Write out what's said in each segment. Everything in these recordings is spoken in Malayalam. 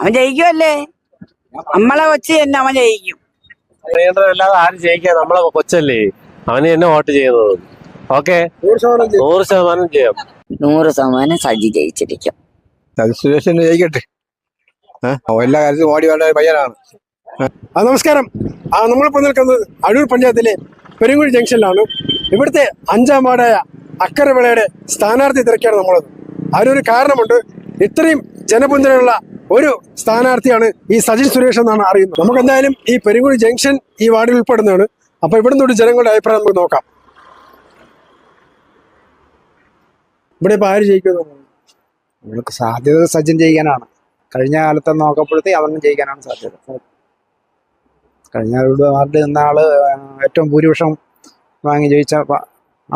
അവൻ ജയിക്കുമല്ലേ നമ്മളെ കൊച്ചു തന്നെ അവൻ ജയിക്കും. അല്ലാതെ ആരും ജയിക്കാൻ നമ്മളെ കൊച്ചല്ലേ? അവന് തന്നെ വോട്ട് ചെയ്യുന്നത്. ഓക്കെ? നൂറ് ശതമാനം ചെയ്യാം. നൂറ് ശതമാനം സജി ജയിച്ചിരിക്കും. സുരേഷിന് ജയിക്കട്ടെ. എല്ലാ കാര്യത്തിലും ഓടി വേണ്ട പയ്യനാണ്. ആ നമസ്കാരം. ആ നമ്മളിപ്പോൾ നിൽക്കുന്നത് അടൂർ പഞ്ചായത്തിലെ പെരുങ്കുഴി ജംഗ്ഷനിലാണ്. ഇവിടുത്തെ അഞ്ചാം വാർഡായ അക്കരവിളയുടെ സ്ഥാനാർത്ഥി തിരക്കാണ് നമ്മളത്. അതിനൊരു കാരണമുണ്ട്. ഇത്രയും ജനപിന്തുണയുള്ള ഒരു സ്ഥാനാർത്ഥിയാണ് ഈ സജിൻ സുരേഷ് എന്നാണ് അറിയുന്നത്. നമുക്ക് എന്തായാലും ഈ പെരുങ്കുഴി ജംഗ്ഷൻ ഈ വാർഡിൽ ഉൾപ്പെടുന്നതാണ്. അപ്പൊ ഇവിടെ ഒരു ജനങ്ങളുടെ അഭിപ്രായം നമുക്ക് നോക്കാം. ഇവിടെ ഇപ്പൊ ആര് ജയിക്കുന്നു നമുക്ക് സാധ്യത സജിൻ ജയിക്കാനാണ്. കഴിഞ്ഞ കാലത്തെ നോക്കപ്പെടുത്തി അവനും ജയിക്കാനാണ് സാധ്യത. കഴിഞ്ഞ വാർഡിൽ നിന്ന ആൾ ഏറ്റവും ഭൂരിപക്ഷം വാങ്ങി ജയിച്ച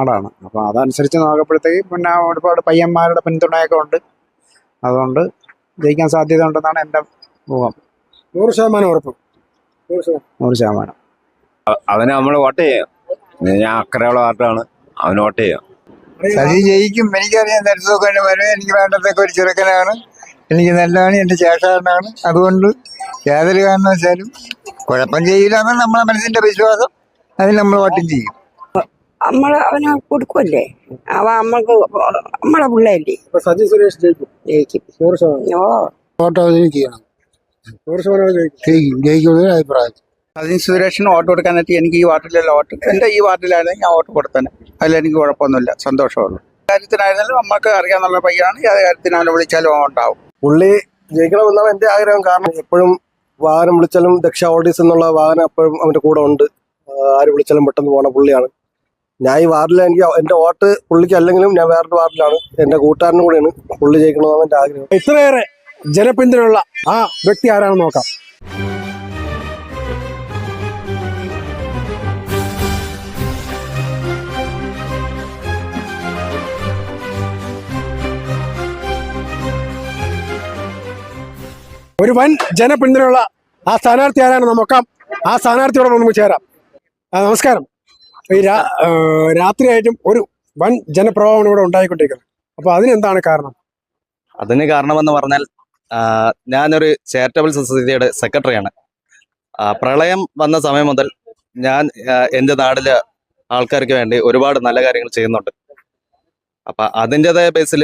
ആളാണ്. അപ്പൊ അതനുസരിച്ച് നോക്കപ്പോഴത്തേക്ക് പിന്നെ ഒരുപാട് പയ്യന്മാരുടെ പിന്തുണയൊക്കെ ഉണ്ട്. അതുകൊണ്ട് ജയിക്കാൻ സാധ്യത ഉണ്ടെന്നാണ് എന്റെ ഊഹം. നൂറ് ശതമാനം ഉറപ്പ്. നൂറ് ശതമാനം. അവന് നമ്മൾ വോട്ട് ചെയ്യാം. ഞാൻ അക്കരയുള്ള പാർട്ടാണ് അവന് വോട്ട് ചെയ്യാം. സതി ജയിക്കും. എനിക്കറിയാം നരസൊക്കെ വരും എനിക്ക് വേണ്ടതൊക്കെ ഒരു ചെറുക്കനാണ്. എനിക്ക് നല്ലതാണ്. എന്റെ ചേട്ടാരനാണ്. അതുകൊണ്ട് യാതൊരു കാരണവശാലും കുഴപ്പം ചെയ്യില്ല എന്നാണ് നമ്മളെ മനസ്സിന്റെ വിശ്വാസം. അതിൽ നമ്മൾ വോട്ടും ചെയ്യും. നമ്മൾ അവന് കൊടുക്കുമല്ലേ അവ നമ്മൾക്ക് നമ്മളെ പിള്ളേല്ലേ സജി സുരേഷ് ജയിക്കും. ജയിക്കും. നൂറ് ശതമാനം. ഓ. വോട്ട് അവന് ചെയ്യണം. നൂറ് ശതമാനം ജയിക്കും. ജയിക്കും. ജയിക്കുമെന്ന് അഭിപ്രായം. അതിന് സുരേഷിന് വോട്ട് കൊടുക്കാനായിട്ട് എനിക്ക് ഈ വാർഡിലല്ല വോട്ട് എന്റെ ഈ വാർഡിലായിരുന്നെങ്കിൽ ഞാൻ വോട്ട് കൊടുത്തേനെ അതിലെനിക്ക് കുഴപ്പമൊന്നുമില്ല. സന്തോഷമുള്ളൂ. കാര്യത്തിനായിരുന്നാലും നമുക്ക് അറിയാന്നുള്ള പയ്യാണ്. ഏത് കാര്യത്തിനാണ് വിളിച്ചാലും ഉണ്ടാവും. പുള്ളി ജയിക്കണമെന്നാണ് എന്റെ ആഗ്രഹം. കാരണം എപ്പോഴും വാഹനം വിളിച്ചാലും ദക്ഷ ഓഡീസ് എന്നുള്ള വാഹനം എപ്പോഴും അവന്റെ കൂടെ ഉണ്ട്. ആര് വിളിച്ചാലും പെട്ടെന്ന് പോണ പുള്ളിയാണ്. ഞാൻ ഈ വാർഡിൽ എനിക്ക് എന്റെ വോട്ട് പുള്ളിക്ക് അല്ലെങ്കിലും ഞാൻ വേറൊരു വാർഡിലാണ്. എന്റെ കൂട്ടുകാരനും കൂടെയാണ് പുള്ളി ജയിക്കണമെന്നാണ് എന്റെ ആഗ്രഹം. ഇത്രയേറെ ജനപിന്തുണയുള്ള ആ വ്യക്തി ആരാണെന്ന് നോക്കാം. ഒരു വൻ ജനപിന്തുണയുള്ള ആ സ്ഥാനാർത്ഥി ആരാണെന്ന് നോക്കാം. ആ സ്ഥാനാർത്ഥിയോടൊപ്പം നമുക്ക് ചേരാം. നമസ്കാരം. രാത്രിയായിട്ടും ഒരു വൻ ജനപ്രവാഹമാണ് ഇവിടെ ഉണ്ടായിക്കൊണ്ടിരിക്കുന്നത് അപ്പൊ അതിനെന്താണ് കാരണം? അതിന് കാരണമെന്ന് പറഞ്ഞാൽ ഞാനൊരു ചാരിറ്റബിൾ സൊസൈറ്റിയുടെ സെക്രട്ടറിയാണ് പ്രളയം വന്ന സമയം മുതൽ ഞാൻ എന്റെ നാടിലെ ആൾക്കാർക്ക് വേണ്ടി ഒരുപാട് നല്ല കാര്യങ്ങൾ ചെയ്യുന്നുണ്ട്. അപ്പൊ അതിന്റെതായ ബേസിൽ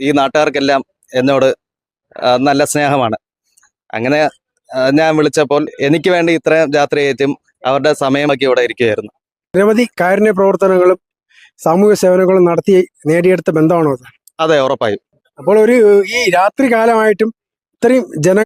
ഈ നാട്ടുകാർക്കെല്ലാം എന്നോട് നല്ല സ്നേഹമാണ്. അങ്ങനെ ഞാൻ വിളിച്ചപ്പോൾ എനിക്ക് വേണ്ടി ഇത്രയും രാത്രിയായിട്ടും അവരുടെ സമയമൊക്കെ ഇവിടെ ഇരിക്കുകയായിരുന്നു. നിരവധി കാരുണ്യ പ്രവർത്തനങ്ങളും സാമൂഹ്യ സേവനങ്ങളും നടത്തി നേടിയെടുത്ത ബന്ധമാണോ അത്? അതെ ഉറപ്പായും. അപ്പോൾ ഒരു ഈ രാത്രി കാലമായിട്ടും ഇത്രയും ജന